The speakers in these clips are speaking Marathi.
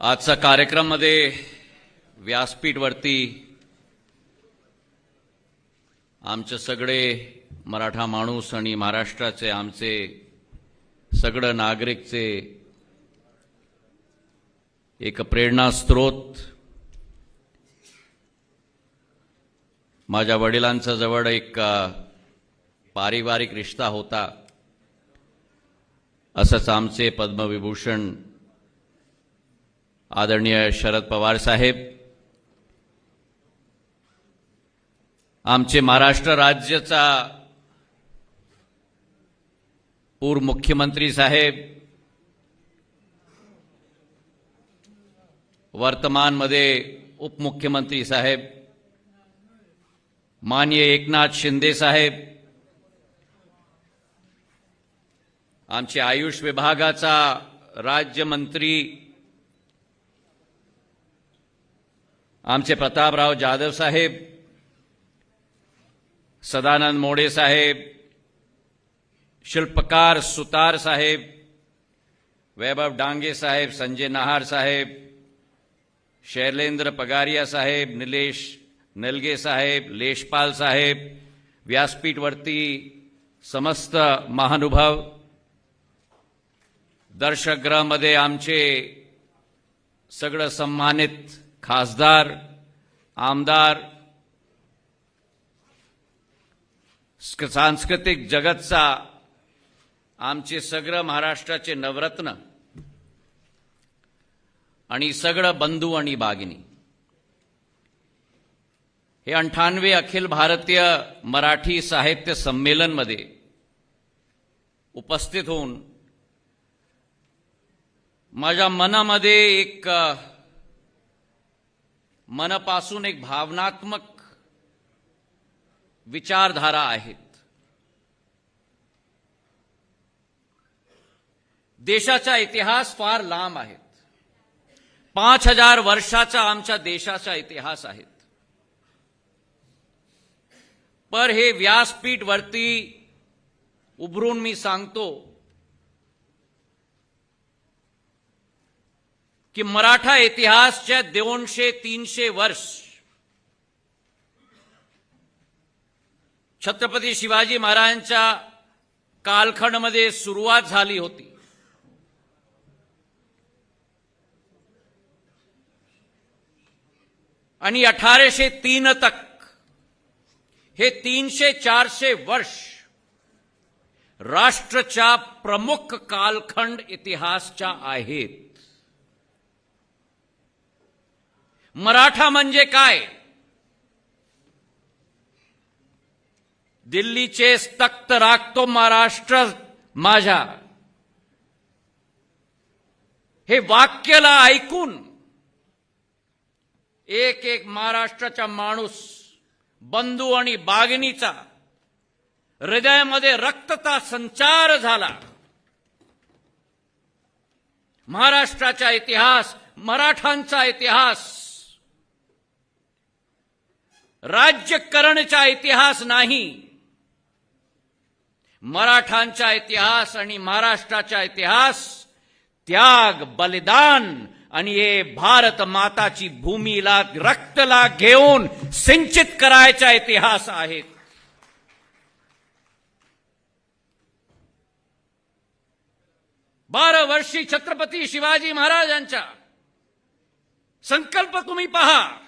आजचा कार्यक्रममध्ये व्यासपीठवरती आमचे सगळे मराठा माणूस आणि महाराष्ट्राचे आमचे सगळं नागरिकचे एक प्रेरणास्त्रोत माझ्या वडिलांचा जवळ एक पारिवारिक रिश्ता होता. असंच आमचे पद्मविभूषण आदरणीय शरद पवार साहेब आमचे महाराष्ट्र राज्याचा पूर्व मुख्यमंत्री साहेब वर्तमानमध्ये उपमुख्यमंत्री साहेब माननीय एकनाथ शिंदे साहेब आमचे आयुष विभागाचा राज्यमंत्री आमचे प्रतापराव जाधव साहेब सदानंद मोडे साहेब शिल्पकार सुतार साहेब वैभव डांगे साहेब संजय नहार साहेब शैलेंद्र पगारिया साहेब निलेश नलगे साहेब लेशपाल साहेब व्यासपीठवरती समस्त महानुभाव दर्शकगृहामध्ये आमचे सगळं सन्मानित खासदार आमदार सांस्कृतिक जगतचा आमचे सगळं महाराष्ट्राचे नवरत्न आणि सगळं बंधू आणि बागिनी. हे अंठानवे अखिल भारतीय मराठी साहित्य संमेलनमध्ये उपस्थित होऊन माझ्या मनामध्ये एक मनापासून एक भावनात्मक विचारधारा आहेत. देशाचा इतिहास फार लांब आहेत. पाच हजार वर्षाचा आमच्या देशाचा इतिहास आहेत. पर हे व्यासपीठ वरती उभरून मी सांगतो की मराठा इतिहासच्या दोनशे तीनशे वर्ष छत्रपती शिवाजी महाराजांच्या कालखंडमध्ये सुरुवात झाली होती. आणि अठराशे तीन तक हे तीनशे चारशे वर्ष राष्ट्रच्या प्रमुख कालखंड इतिहासच्या आहेत. मराठा म्हणजे काय? दिल्लीचे तख्त राखतो महाराष्ट्र माझ्या. हे वाक्यला ऐकून एक एक महाराष्ट्राचा माणूस बंधू आणि बागिनीचा हृदयामध्ये रक्तचा संचार झाला. महाराष्ट्राचा इतिहास मराठांचा इतिहास राज्यकरणचा इतिहास नाही. मराठांचा इतिहास आणि महाराष्ट्राचा इतिहास त्याग बलिदान आणि हे भारत माताची भूमीला रक्तला घेऊन सिंचित करायचा इतिहास आहे बारा वर्षी छत्रपती शिवाजी महाराजांचा संकल्प तुम्ही पहा.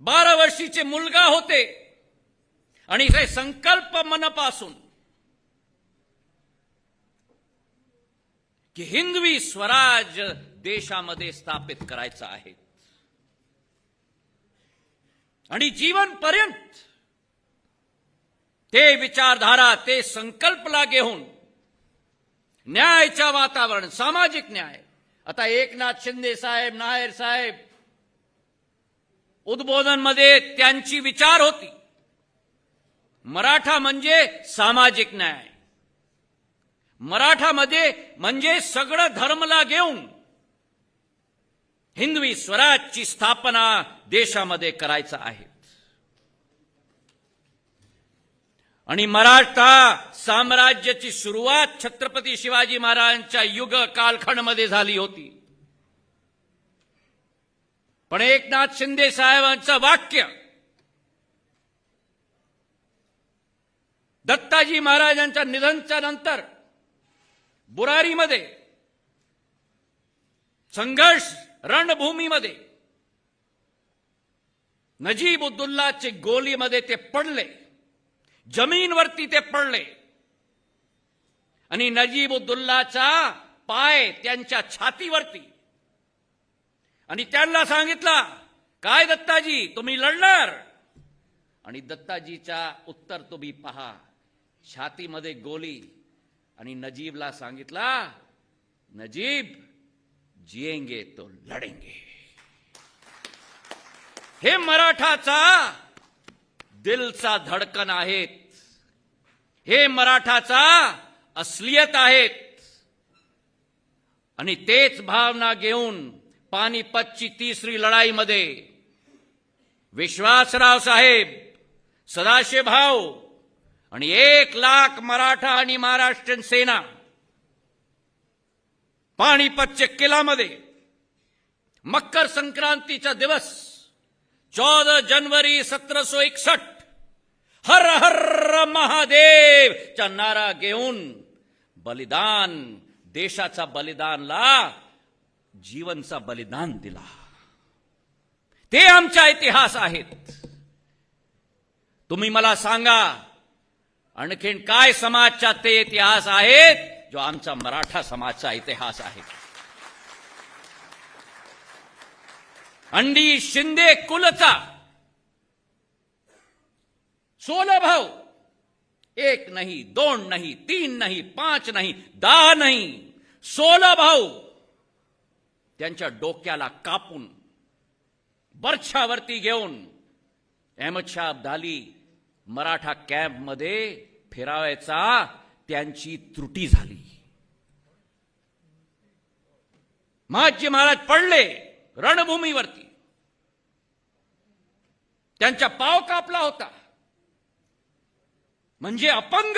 बारा वर्षीचे मुलगा होते. आणि हे संकल्प मनापासून की हिंदवी स्वराज देशामध्ये स्थापित करायचं आहे. आणि जीवनपर्यंत ते विचारधारा ते संकल्पला घेऊन न्यायाच्या वातावरण सामाजिक न्याय. आता एकनाथ शिंदे साहेब नायर साहेब उद्बोधनमध्ये त्यांची विचार होती. मराठा म्हणजे सामाजिक न्याय. मराठामध्ये म्हणजे सगळं धर्मला घेऊन हिंदवी स्वराजची स्थापना देशामध्ये करायचं आहे. आणि मराठा साम्राज्याची सुरुवात छत्रपती शिवाजी महाराजांच्या युग कालखंडमध्ये झाली होती. पण एकनाथ शिंदे साहेबांचं वाक्य दत्ताजी महाराजांच्या निधनच्या नंतर बुरारीमध्ये संघर्ष रणभूमीमध्ये नजीब उद्दुल्लाचे गोलीमध्ये ते पडले जमीनवरती ते पडले आणि नजीब उद्दुल्लाचा पाय त्यांच्या छातीवरती आणि त्यांना सांगितला काय दत्ताजी तुम्ही लढणार? आणि दत्ताजीचा उत्तर तुम्ही पहा. छातीमध्ये गोली आणि नजीबला सांगितला नजीब जिएंगे तो लढेंगे. हे मराठाचा दिलचा धडकन आहेत. हे मराठाचा असलियत आहेत. आणि तेच भावना घेऊन पानिपतची तिसरी लढाईमध्ये. विश्वासराव साहेब सदाशिव भाऊ आणि एक लाख मराठा आणि महाराष्ट्रीयन सेना पाणीपतच्या किल्लामध्ये मकर संक्रांतीचा दिवस चौदा जानेवारी सतराशे एकसष्ट हर हर महादेव चा नारा घेऊन बलिदान देशाचा बलिदानला जीवनचा बलिदान दिला. ते आमचा इतिहास आहेत. तुम्ही मला सांगा आणखीन काय समाजचा ते इतिहास आहेत जो आमचा मराठा समाजचा इतिहास आहे? अंडी शिंदे कुलचा. सोलह भाऊ. एक नाही दोन नाही तीन नाही पाच नाही दहा नाही. सोलह भाऊ. त्यांच्या डोक्याला कापून बर्छावरती घेऊन अहमद शाह अब्दाली मराठा कॅम्पमध्ये फिरावायचा त्यांची त्रुटी झाली. महाजी महाराज पडले रणभूमीवरती. त्यांचा पाव कापला होता. म्हणजे अपंग.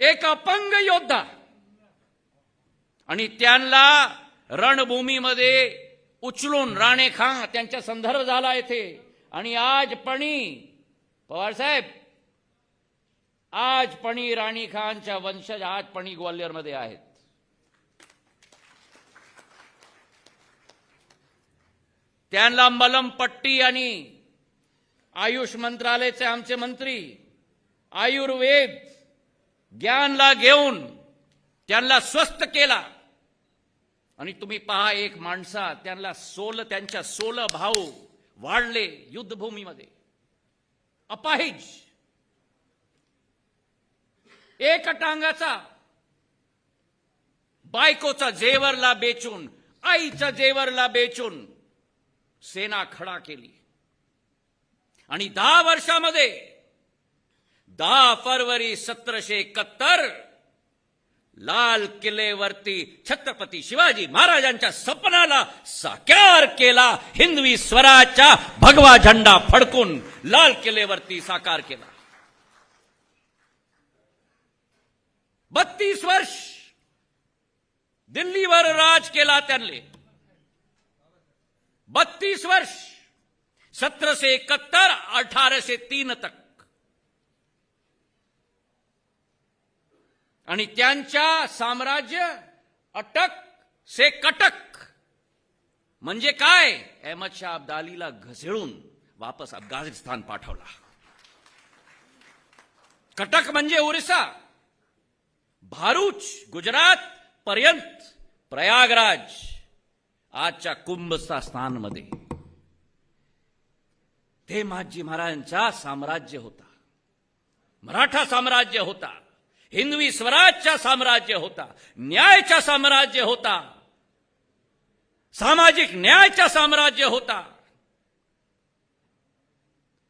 एक अपंग योद्धा. आणि त्यांना रणभूमीमध्ये उचलून राणे खां त्यांचा संदर्भ झाला येथे. आणि आज पणी पवार साहेब आज पणी राणी खानच्या वंशज आज पणी ग्वाल्हेरमध्ये आहेत. त्यांना मलमपट्टी आणि आयुष मंत्रालयाचे आमचे मंत्री आयुर्वेद ज्ञानला घेऊन त्यांना स्वस्थ केला. आणि तुम्ही पहा एक माणसा त्यांना सोल त्यांच्या सोल भाऊ वाढले युद्धभूमीमध्ये. अपाहिज. एक टांगाचा बायकोचा जेवरला बेचून आईचा जेवरला बेचून सेना खडा केली. आणि दहा वर्षामध्ये दहा फरवरी सतराशे एकाहत्तर लाल किल्लेवरती छत्रपती शिवाजी महाराजांच्या सपनाला साकार केला हिंदवी स्वराच्या भगवा झेंडा फडकून लाल किल्लेवरती साकार केला. बत्तीस वर्ष दिल्लीवर राज केला त्यांनी. बत्तीस वर्ष सतराशे एकाहत्तर अठारशे तीन तक आणि त्यांच्या साम्राज्य अटक से कटक. म्हणजे काय? अहमद शाह अब्दालीला घसेळून वापस अफगाणिस्तान पाठवला. कटक म्हणजे ओरिसा. भारूच गुजरात पर्यंत प्रयागराज आजच्या कुंभस्थानमध्ये ते महाजी महाराजांचा साम्राज्य होता. मराठा साम्राज्य होता. हिंदवी स्वराजचा साम्राज्य होता न्यायचा साम्राज्य होता सामाजिक न्यायचा साम्राज्य होता.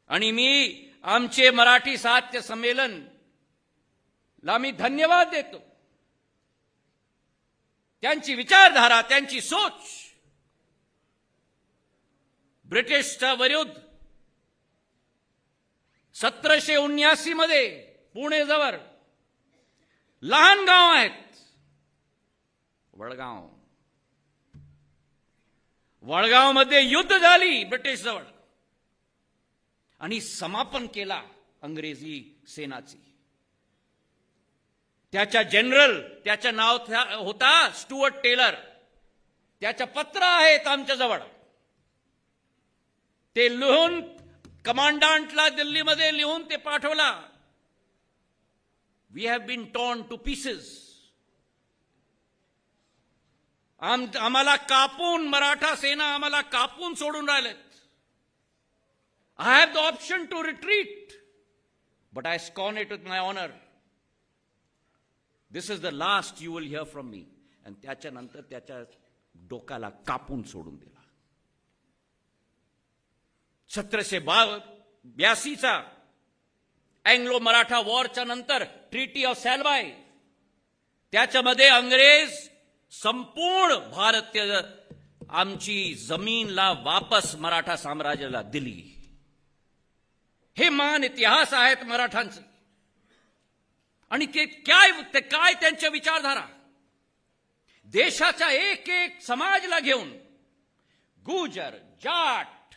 आणि मी आमचे मराठी साहित्य संमेलन ला मी धन्यवाद देतो. त्यांची विचारधारा त्यांची सोच ब्रिटिशच्या विरुद्ध सतराशे उन्यासी मध्ये पुणे जवळ लहान गाव आहेत. वडगाव. वडगावमध्ये युद्ध झाली ब्रिटिश जवळ आणि समापन केला अंग्रेजी सेनाची. त्याच्या जनरल त्याचं नाव होता स्टुअर्ट टेलर. त्याच्या पत्र आहेत आमच्याजवळ. ते लिहून कमांडंटला दिल्लीमध्ये लिहून ते पाठवला. we have been torn to pieces आम आम्हाला कापून मराठा सेना आम्हाला कापून सोडून राहिलेत I have the option to retreat but I scorn it with my honour this is the last you will hear from me आणि त्याच्यानंतर त्याच्या डोक्याला कापून सोडून दिला सतराशे बा ब्यासीचा अँग्लो मराठा वॉरच्या नंतर ट्रीटी ऑफ सॅलवाय. त्याच्यामध्ये अंग्रेज संपूर्ण भारतीय आमची जमीनला वापस मराठा साम्राज्याला दिली. हे मान इतिहास आहेत मराठांचे. आणि ते काय ते काय त्यांच्या विचारधारा? देशाच्या एक एक समाजला घेऊन गुजर जाट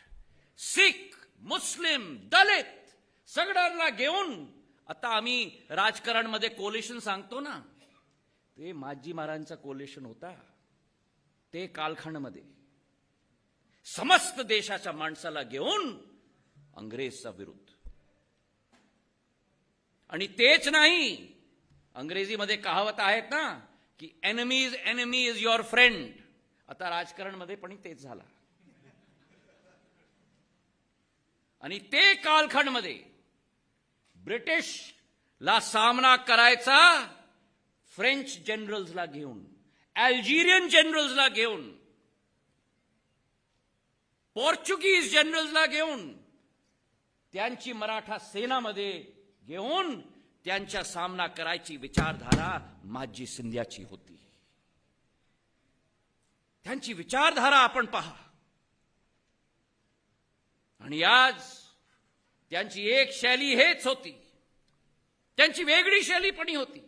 सिख मुस्लिम दलित सगळ्यांना घेऊन. आता आम्ही राजकारणमध्ये कोलेशन सांगतो ना. ते माजी महाराजांचा कोलेशन होता. ते कालखंडमध्ये. समस्त देशाच्या माणसाला घेऊन अंग्रेजचा विरुद्ध. आणि तेच नाही अंग्रेजीमध्ये कहावत आहेत ना की enemy is enemy is your friend आता राजकारणमध्ये पण तेच झाला. आणि ते कालखंडमध्ये ब्रिटिशला सामना करायचा फ्रेंच जनरल्सला घेऊन अल्जेरियन जनरल्सला घेऊन पोर्चुगीज जनरल्सला घेऊन त्यांची मराठा सेनामध्ये घेऊन त्यांच्या सामना करायची विचारधारा माजी सिंध्याची होती. त्यांची विचारधारा आपण पहा. आणि आज त्यांची एक शैली हेच होती. त्यांची वेगळी शैली पण होती.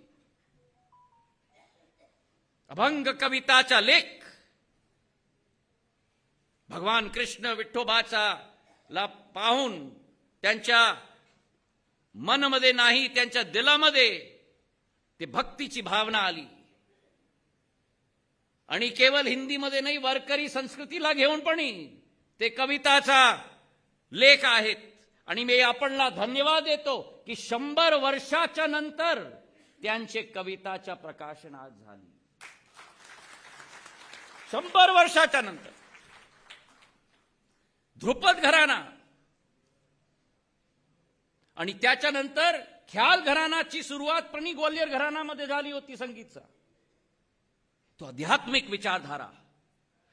अभंग कविताचा लेख. भगवान कृष्ण विठ्ठोबाचा ला पाहून त्यांच्या मनमध्ये नाही त्यांच्या दिलामध्ये ते भक्तीची भावना आली. आणि केवळ हिंदीमध्ये नाही वारकरी संस्कृतीला घेऊन पण ते कविताचा लेख आहेत. आणि मी आपणला धन्यवाद देतो की शंभर वर्षाच्या नंतर त्यांचे कविताच्या प्रकाशन आज झाली. शंभर वर्षाच्या नंतर. ध्रुपद घराणा. आणि त्याच्यानंतर ख्याल घराणाची सुरुवात प्रणी ग्वाल्हेर घराण्यामध्ये झाली होती संगीतचा. तो आध्यात्मिक विचारधारा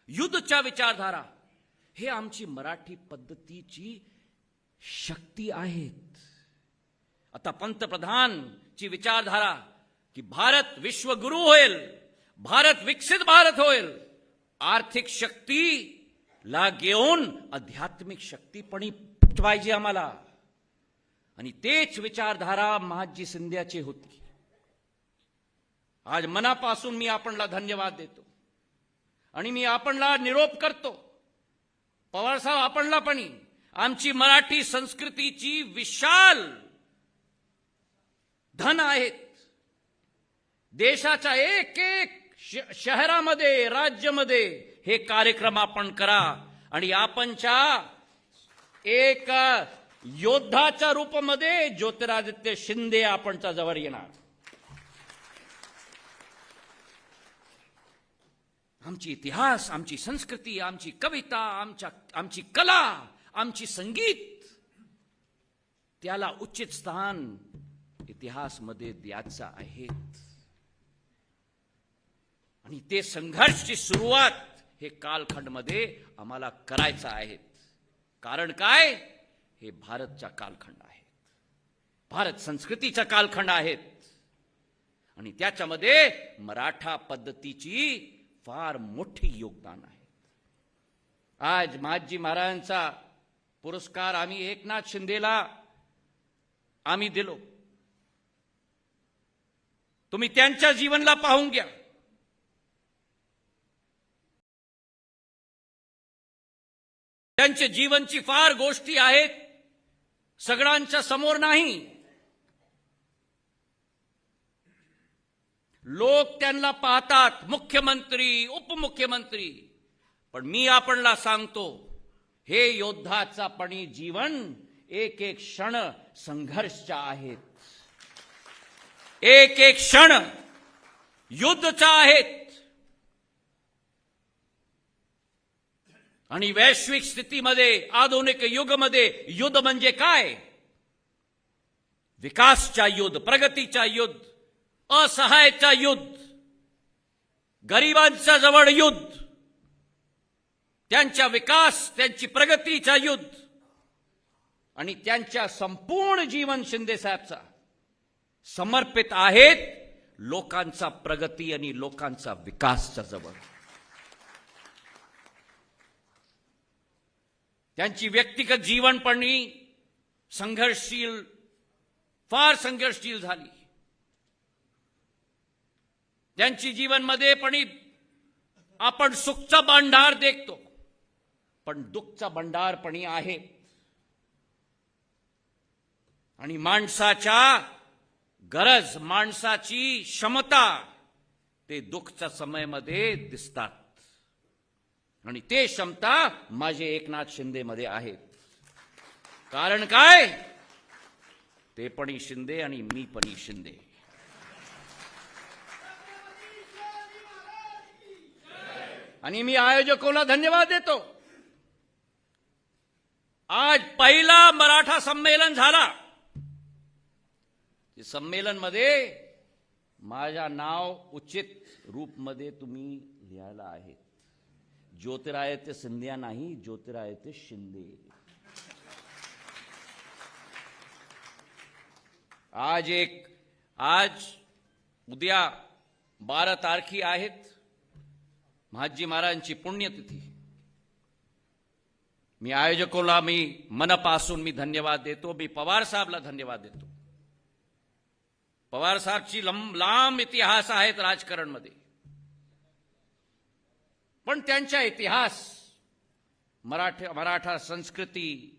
युद्धच्या विचारधारा हे आमची मराठी पद्धतीची शक्ती आहेत. आता पंतप्रधानची विचारधारा की भारत विश्वगुरु होईल भारत विकसित भारत होईल आर्थिक शक्ती ला घेऊन आध्यात्मिक शक्ती पण पाहिजे आम्हाला. आणि तेच विचारधारा महाजी सिंध्याची होती. आज मनापासून मी आपणला धन्यवाद देतो. आणि मी आपणला निरोप करतो. पवारसाहेब आपणला पण आमची मराठी संस्कृतीची विशाल धन आहेत. देशाच्या एक एक श- शहरामध्ये राज्यामध्ये हे कार्यक्रम आपण करा आणि आपणच्या एक योद्धाच्या रूपामध्ये ज्योतिरादित्य शिंदे आपणच्या जवळ येणार. आमची इतिहास आमची संस्कृती आमची कविता आमच्या आमची कला आमची संगीत. त्याला उचित स्थान इतिहासमध्ये द्यायचं आहेत. आणि ते संघर्षची सुरुवात हे कालखंडमध्ये आम्हाला करायचं आहे कारण काय? हे भारतचा कालखंड आहे भारत संस्कृतीचा कालखंड आहेत. आणि त्याच्यामध्ये मराठा पद्धतीची फार मोठी योगदान आहे. आज महाजी महाराजांचा पुरस्कार आम्ही एकनाथ शिंदेला आम्ही दिलो. तुम्ही त्यांच्या जीवनला पाहून घ्या. त्यांच्या जीवनची फार गोष्टी आहेत सगळ्यांच्या समोर नाही. लोक त्यांना पाहतात मुख्यमंत्री उपमुख्यमंत्री. पण मी आपणला सांगतो हे योद्धाचा पणी जीवन एक एक क्षण संघर्षच्या आहेत. एक एक क्षण युद्धचा आहेत. आणि वैश्विक स्थितीमध्ये आधुनिक युगमध्ये युद्ध म्हणजे काय? विकासच्या युद्ध प्रगतीच्या युद्ध असहायचा युद्ध गरिबांच्या जवळ युद्ध. त्यांच्या विकास त्यांची प्रगतीचा युद्ध आणि त्यांच्या संपूर्ण जीवन शिंदेसाहेबचा समर्पित आहेत लोकांचा प्रगती आणि लोकांचा विकासच्या जवळ. त्यांची व्यक्तिगत जीवनपणी संघर्षशील फार संघर्षशील झाली. त्यांची जीवनमध्ये पण आपण सुखचा भांडार देखतो. पण दुःखचा भंडारपणी आहे. आणि माणसाच्या गरज माणसाची क्षमता ते दुःखच्या समयमध्ये दिसतात. आणि ते क्षमता माझे एकनाथ शिंदेमध्ये आहेत कारण काय? ते पणी शिंदे आणि मी पणी शिंदे. आणि मी आयोजकांना धन्यवाद देतो. आज पहिला मराठा संमेलन झाला. संमेलनमध्ये माझ्या नाव उचित रूपमध्ये तुम्ही लिहायला आहे. ज्योतिरादित्य सिंधिया नाही ज्योतिरादित्य शिंदे. आज एक आज उद्या बारा तारखी आहेत. महाजी महाराजांची पुण्यतिथी. मी आयोजकाला मी मनापासून मी धन्यवाद देतो मी पवार साहेबला धन्यवाद देतो. पवार साहेबची लंब लांब इतिहास आहेत राजकारणमध्ये. पण त्यांचा इतिहास मराठा मराठा संस्कृती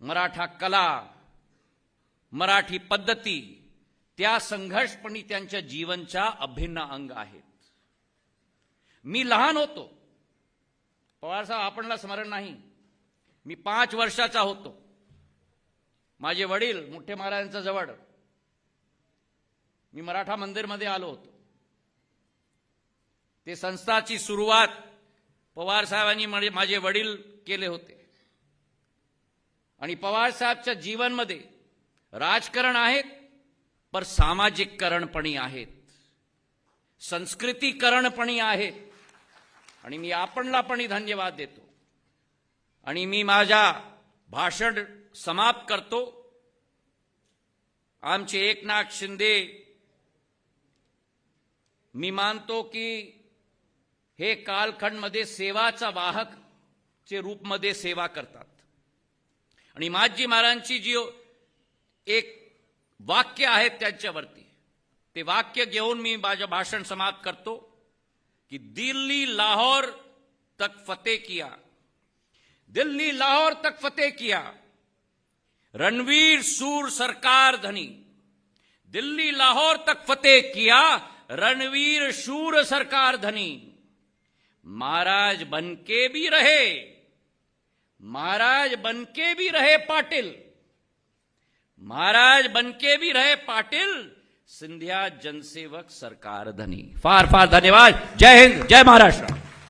मराठा कला मराठी पद्धती त्या संघर्षपणी त्यांच्या जीवनच्या अभिन्न अंग आहेत. मी लहान होतो. पवार साहेब आपणला स्मरण नाही. मी पाच वर्षाचा होतो. माझे वडील मोठे महाराजांच्या जवळ. मी मराठा मंदिरमध्ये आलो होतो. ते संस्थाची सुरुवात पवार साहेबांनी माझे वडील केले होते. आणि पवार साहेबच्या जीवनमध्ये राजकारण आहेत पर सामाजिककरणपणी आहेत. संस्कृतीकरणपणी आहेत. आणि मी आपणला पण धन्यवाद देतो. आणि मी माझ्या भाषण समाप्त करतो. आमचे एकनाथ शिंदे मी मानतो की हे कालखंडमध्ये सेवाचा वाहक चे रूपमध्ये सेवा करतात. आणि माजी महाराजांची जी एक वाक्य आहेत त्यांच्यावरती ते वाक्य घेऊन मी माझं भाषण समाप्त करतो की दिल्ली लाहोर तक फतेह किया. दिल्ली, लाहौर तक फतेह किया। रणवीर, सूर सरकार धनी। दिल्ली, लाहौर तक फतेह किया, रणवीर शूर सरकार धनी। महाराज बनके भी रहे। महाराज बनके भी रहे पाटिल। महाराज बनके भी रहे पाटिल, सिंधिया जनसेवक सरकार धनी। फार फार धन्यवाद। जय हिंद, जय महाराष्ट्र।